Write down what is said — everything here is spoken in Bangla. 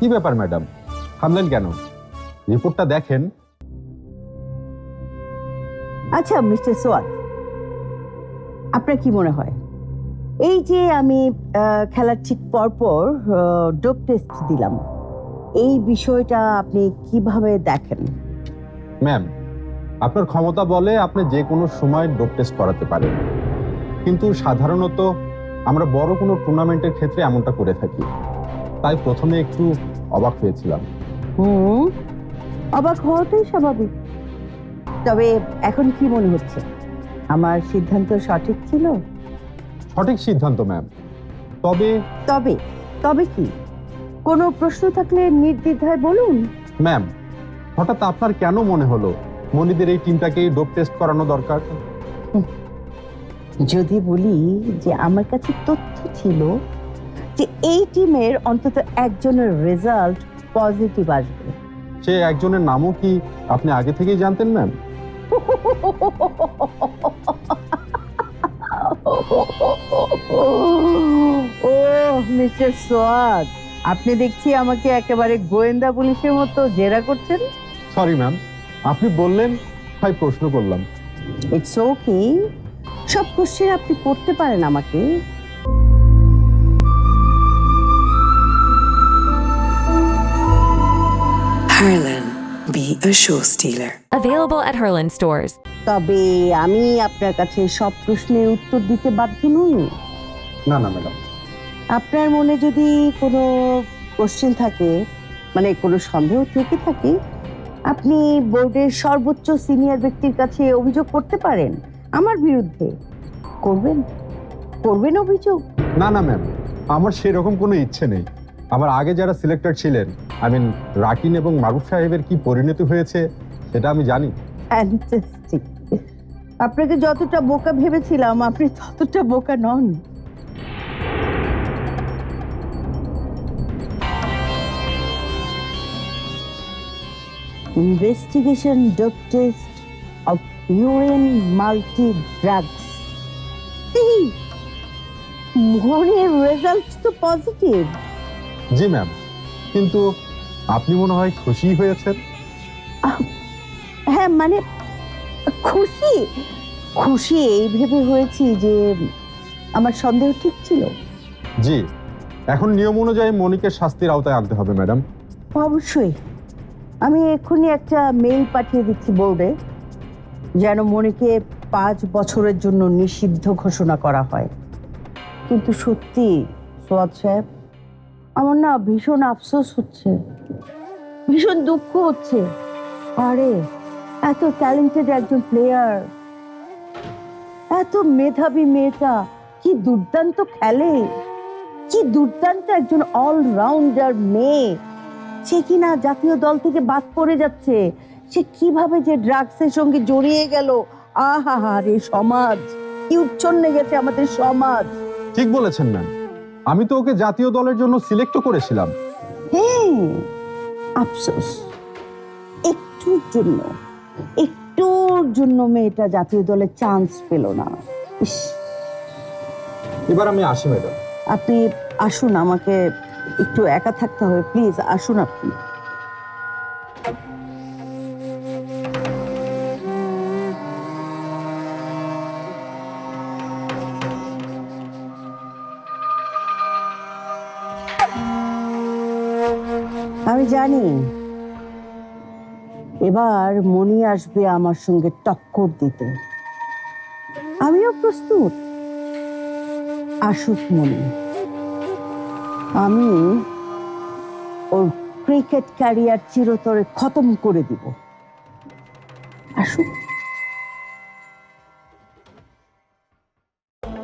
কি ব্যাপার ম্যাডাম? থামলেন কেন? রিপোর্টটা দেখেন। আচ্ছা মিস্টার সোয়াদ আপনার কি মনে হয়? এই যে আমি খেলার ঠিক পরপর ডোপ টেস্ট দিলাম এই বিষয়টা আপনি কীভাবে দেখেন? ম্যাম আপনার ক্ষমতা বলে আপনি যে কোনো সময় ডোপ টেস্ট করাতে পারেন। কিন্তু সাধারণত আমরা বড় কোনো টুর্নামেন্টের ক্ষেত্রে এমনটা করে থাকি। তাই প্রথমে একটু অবাক হয়েছিলাম। হুম অবাক হওয়াটাই স্বাভাবিক। তবে এখন কি মনে হচ্ছে? আমার সিদ্ধান্ত সঠিক ছিল? সঠিক সিদ্ধান্ত ম্যাম তবে তবে তবে কি? কোনো প্রশ্ন থাকলে নির্দ্বিধায় বলুন। ম্যাম হঠাৎ আপনার কেন মনে হলো? মনিদের এই টিমটাকে ডোপ টেস্ট করানো দরকার? যদি বলি যে আমার কাছে তথ্য ছিল যে এই টিমের অন্তত একজনের রেজাল্ট পজিটিভ আসবে। সে একজনের নামও কি আপনি আগে থেকেই জানতেন ম্যাম ও মিস্টার সোয়াদ আপনি দেখছি আমাকে একেবারে গোয়েন্দা পুলিশের মতো জেরা করছেন। সরি ম্যাম আপনি বললেন তাই প্রশ্ন করলাম। ইটস ওকে সব কোশ্চেন আপনি করতে পারেন আমাকে। Harlan, be a show stealer. Available at Herland stores. তবে আমি আপনার কাছে সব প্রশ্নের উত্তর দিতে বাধ্য নই। না না ম্যাডাম। আপনার মনে যদি কোনো কোশ্চেন থাকে মানে কোনো সন্দেহ থেকে থাকে আপনি বোর্ডের সর্বোচ্চ সিনিয়র ব্যক্তির কাছে অভিযোগ করতে পারেন আমার বিরুদ্ধে। করবেন? করবেন অভিযোগ? না না ম্যাম আমার সেরকম কোনো ইচ্ছে নেই। আমার আগে যারা সিলেক্টেড ছিলেন আই মিন রাকিন এবং মারুফ সাহেবের কি পরিণতি হয়েছে, সেটা আমি জানি। আপনাকে যতটা বোকা ভেবেছিলাম, আপনি ততটা বোকা নন। Investigation dope of urine multi drugs মনের রেজাল্ট তো পজিটিভ জি ম্যাম কিন্তু আপনি মনে হয় খুশি হয়েছেন? হ্যাঁ মানে খুশি? খুশি এই ভেবে হয়েছি যে আমার সন্দেহ ঠিক ছিল। জি এখন নিয়ম অনুযায়ী মনিকে শাস্তির আওতায় আনতে হবে ম্যাডাম অবশ্যই। আমি এক্ষুনি একটা মেইল পাঠিয়ে দিচ্ছি বোর্ডে যেন মনিকে পাঁচ বছরের জন্য নিষিদ্ধ ঘোষণা করা হয়। কিন্তু সত্যি সোয়াদ সাহেব আমার না ভীষণ আফসোস হচ্ছে। ভীষণ দুঃখ হচ্ছে। আরে, এত ট্যালেন্টেড একজন প্লেয়ার এত মেধাবী মেয়েটা, কি দুর্দান্ত খেলে। কি দুর্দান্ত একজন অলরাউন্ডার মেয়ে। সে কিনা জাতীয় দল থেকে বাদ পড়ে যাচ্ছে? সে কীভাবে যে ড্রাগসের সঙ্গে জড়িয়ে গেল? আহা রে সমাজ। কি উচ্ছন্নে গেছে আমাদের সমাজ। ঠিক বলেছেন ম্যাম। আমি তো ওকে জাতীয় দলের জন্য সিলেক্ট করেছিলাম। হ্যাঁ আফসোস। একটুর জন্য একটুর জন্য মেয়েটা জাতীয় দলে চান্স পেল না। ইস। এবার আমি আসি ম্যাডাম আপনি আসুন আমাকে একটু একা থাকতে হবে প্লিজ আসুন আপনি। আমি জানি। এবার মনি আসবে আমার সঙ্গে টক্কর দিতে। আমিও প্রস্তুত। আসুক মনি আমি ওর ক্রিকেট ক্যারিয়ার চিরতরে খতম করে দিব। আসুক।